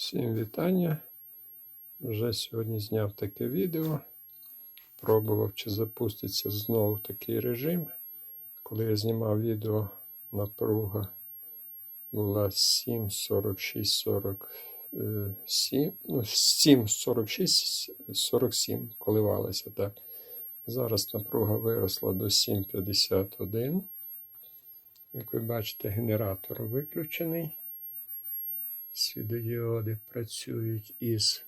Всім вітання. Вже сьогодні зняв таке відео. Пробував, чи запуститься знову такий режим. Коли я знімав відео, напруга була 7,46,47. Ну, 7,46,47 коливалася так. Зараз напруга виросла до 7,51. Як ви бачите, генератор виключений. Свідодіоди працюють із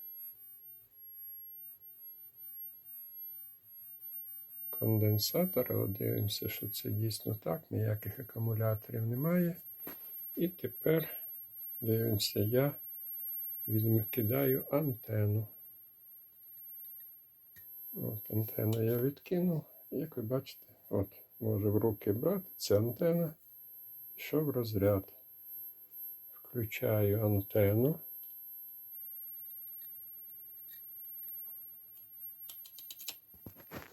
конденсатора. Дивимося, що це дійсно так, ніяких акумуляторів немає. І тепер дивимося, я відкидаю антенну. От антенну я відкинув. Як ви бачите, от, можу в руки брати, це антенна. Пішов розряд. Включаю антенну.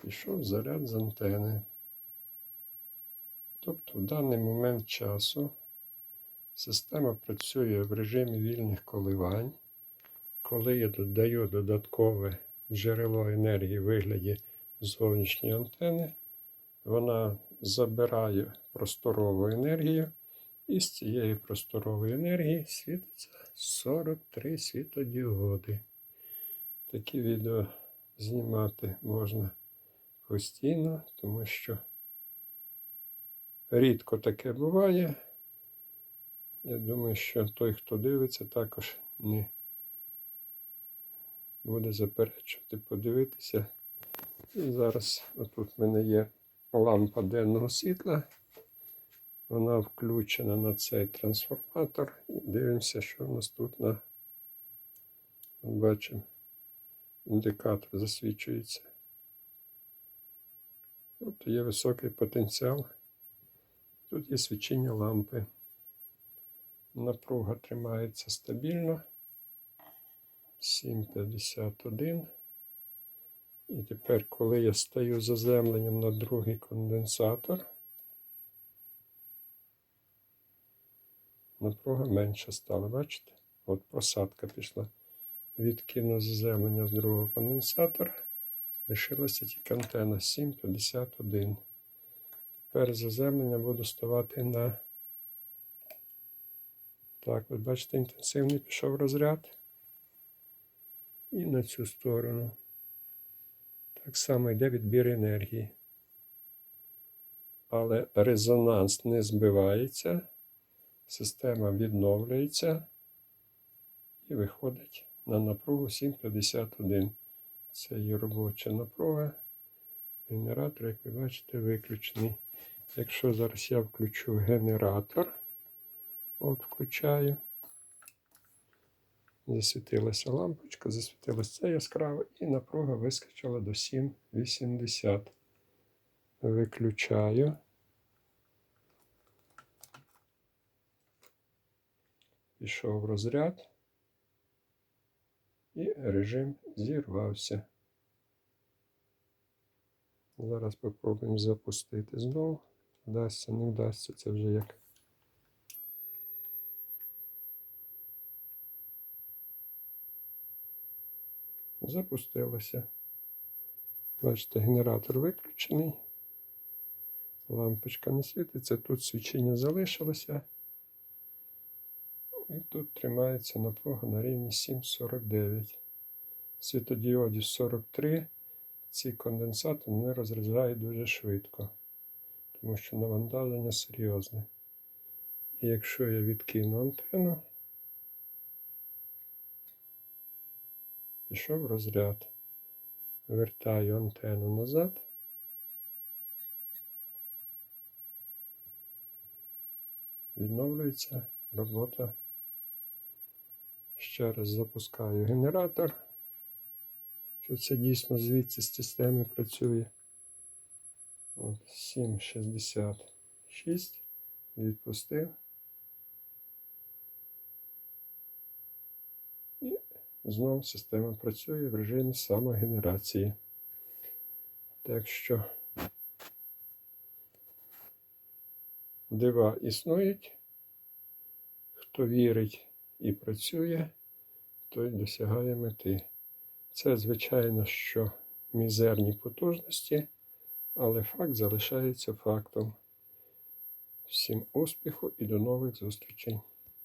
Пішов заряд з антени. Тобто в даний момент часу система працює в режимі вільних коливань. Коли я додаю додаткове джерело енергії в вигляді зовнішньої антени, вона забирає просторову енергію. І з цієї просторової енергії світиться 43 світодіоди. Такі відео знімати можна постійно, тому що рідко таке буває. Я думаю, що той, хто дивиться, також не буде заперечувати, подивитися. І зараз отут в мене є лампа денного світла. Вона включена на цей трансформатор. І дивимося, що в нас тут на бачимо. Індикатор засвічується. Тут є високий потенціал. Тут є свічення лампи. Напруга тримається стабільно. 7,51. І тепер, коли я стаю заземленням на другий конденсатор, напруга менша стала, бачите? От просадка пішла. Відкинув заземлення з другого конденсатора. Лишилася тільки антенна 7,51. Тепер заземлення буду ставати на. Так, от бачите, інтенсивний пішов розряд. І на цю сторону. Так само йде відбір енергії. Але резонанс не збивається. Система відновлюється і виходить на напругу 7,51. Це є робоча напруга. Генератор, як ви бачите, виключений. Якщо зараз я включу генератор, от включаю, засвітилася лампочка, засвітилася це яскраво, і напруга вискочила до 7,80. Виключаю. Пішов розряд, і режим зірвався. Зараз спробуємо запустити знову. Вдасться, не вдасться, це вже як. Запустилося. Бачите, генератор виключений. Лампочка не світиться, тут свічення залишилося. І тут тримається напруга на рівні 7,49. Світодіодів 43. Ці конденсати не розряджають дуже швидко, тому що навантаження серйозне. І якщо я відкину антенну, пішов розряд. Вертаю антенну назад. Відновлюється робота. Ще раз запускаю генератор, що це дійсно звідси з системи працює. От 7,66. Відпустив. І знову система працює в режимі самогенерації. Так що дива існують. Хто вірить і працює, той досягає мети. Це, звичайно, що мізерні потужності, але факт залишається фактом. Всім успіху і до нових зустрічей!